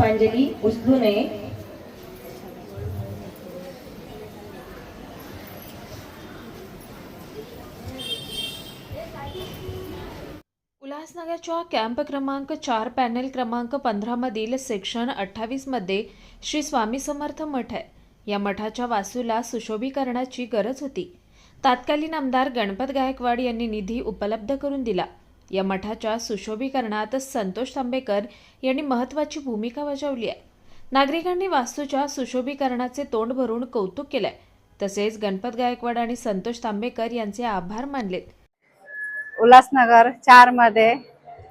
पुष्पांजली उचलू नये. उल्हासनगरच्या कॅम्प क्रमांक चार पॅनेल क्रमांक पंधरामधील सेक्शन अठ्ठावीसमध्ये श्री स्वामी समर्थ मठ आहे. या मठाच्या वासूला सुशोभीकरणाची गरज होती. तात्कालीन आमदार गणपत गायकवाड यांनी निधी उपलब्ध करून दिला. या मठाच्या सुशोभीकरणात संतोष तांबेकर यांनी महत्त्वाची भूमिका बजावली आहे. नागरिकांनी वास्तूच्या सुशोभीकरणाचे तोंड भरून कौतुक केलंय. तसेच गणपत गायकवाड आणि संतोष तांबेकर यांचे आभार मानलेत. उल्हासनगर चारमध्ये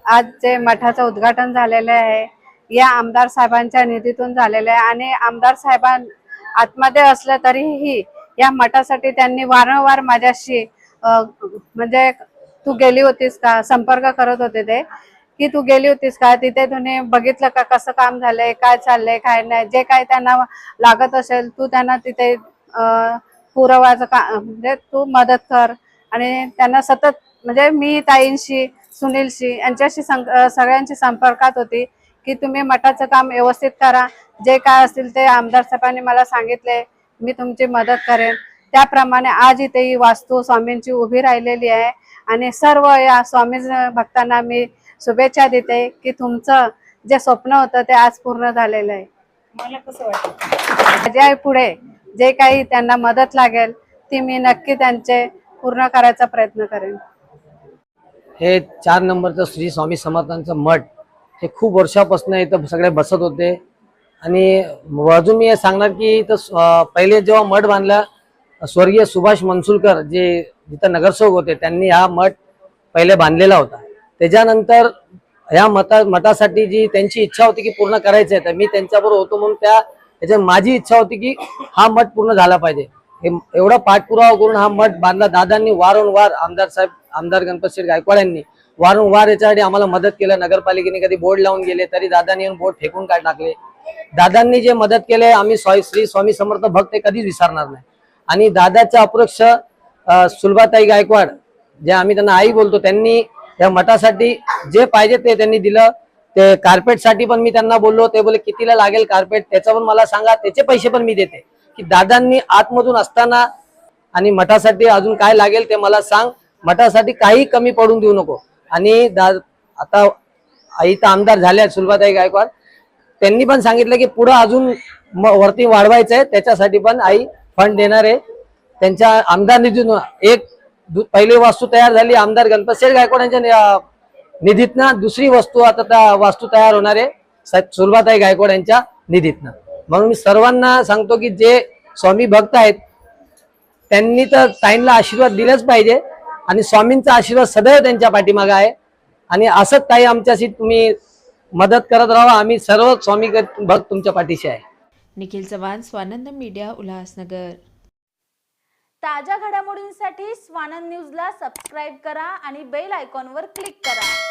आज जे मठाचं उद्घाटन झालेलं आहे या आमदार साहेबांच्या निधीतून झालेलं आहे. आणि आमदार साहेबां आतमध्ये असलं तरीही या मठासाठी त्यांनी वारंवार माझ्याशी म्हणजे तू गेली होतीस का? संपर्क करत होते ते. की तू गेली होतीस का? तिथे तुम्ही बघितलं का? कसं काम झालंय? काय चाललंय? काय नाही? जे काय त्यांना लागत असेल तू त्यांना तिथे पुरवायचं का? म्हणजे तू मदत कर. आणि त्यांना सतत म्हणजे मी ताईंशी सुनीलशी यांच्याशी सगळ्यांशी संपर्कात होती की तुम्ही मठाचं काम व्यवस्थित करा. जे काय असतील ते आमदार साहेबांनी मला सांगितले. मी तुमची मदत करेन. त्याप्रमाणे आज इथे ही वास्तू स्वामींची उभी राहिलेली आहे. आणि सर्व या स्वामी भक्तांना मी शुभेच्छा देते की तुमचं जे स्वप्न होतं ते आज पूर्ण झालेलं आहे. मला कसं वाटतं? माझ्या पुढे जे काही त्यांना मदत लागेल ती मी नक्की त्यांचे पूर्ण करायचा प्रयत्न करेन. हे चार नंबरचं श्री स्वामी समर्थांचं मठ हे खूप वर्षापासून इथं सगळे बसत होते. आणि अजून मी हे सांगणार की इथं पहिले जेव्हा मठ बांधला स्वर्गीय सुभाष मनसुलकर जे जिथं नगरसेवक होते त्यांनी हा मठ पहिले बांधलेला होता. त्याच्यानंतर ह्या मता मठासाठी जी त्यांची इच्छा होती की पूर्ण करायचं आहे तर मी त्यांच्याबरोबर होतो म्हणून त्या त्याच्यात माझी इच्छा होती की हा मठ पूर्ण झाला पाहिजे. हे एवढा पाठपुरावा करून हा मठ बांधला. दादांनी वारंवार आमदार साहेब आमदार गणपत शेठ गायकवाड यांनी वारंवार याच्यासाठी आम्हाला मदत केलं. नगरपालिकेने कधी बोर्ड लावून गेले तरी दादांनी येऊन बोर्ड फेकून काय टाकले? दादांनी जे मदत केले आम्ही श्री स्वामी समर्थ भक्त कधीच विसरणार नाही. आणि दादाच्या अपरोक्ष सुलभाताई गायकवाड जे आम्ही त्यांना आई बोलतो त्यांनी या मठासाठी जे पाहिजे ते त्यांनी दिलं. ते कार्पेटसाठी पण मी त्यांना बोललो ते बोले कितीला लागेल कार्पेट? त्याचं पण मला सांगा त्याचे पैसे पण मी देते. की दादांनी आतमधून असताना आणि मठासाठी अजून काय लागेल ते मला सांग. मठासाठी काही कमी पडून देऊ नको. आणि दा आता आई तर आमदार झाल्या सुलभाताई गायकवाड. त्यांनी पण सांगितलं की पुढं अजून वरती वाढवायचं आहे त्याच्यासाठी पण आई फंड देणार आहे त्यांच्या आमदार निधीतून एक दु- पहिली वास्तू तयार झाली आमदार गणपतशेठ गायकवाड यांच्या निधीतनं. दुसरी वस्तू आता त्या वास्तू तयार होणार आहे सुलभाताई गायकवाड यांच्या निधीतनं. म्हणून मी सर्वांना सांगतो की जे स्वामी भक्त आहेत त्यांनी तर ताईंना आशीर्वाद दिलाच पाहिजे आणि स्वामींचा आशीर्वाद सदैव त्यांच्या पाठीमागं आहे. आणि असंच ताई आमच्याशी तुम्ही मदत करत राहा. आम्ही सर्व स्वामी भक्त तुमच्या पाठीशी आहे. निखिल चव्हाण स्वानंद मीडिया उल्हासनगर. ताज्या घडामोडींसाठी स्वानंद न्यूजला सबस्क्राईब करा आणि बेल आयकॉनवर क्लिक करा.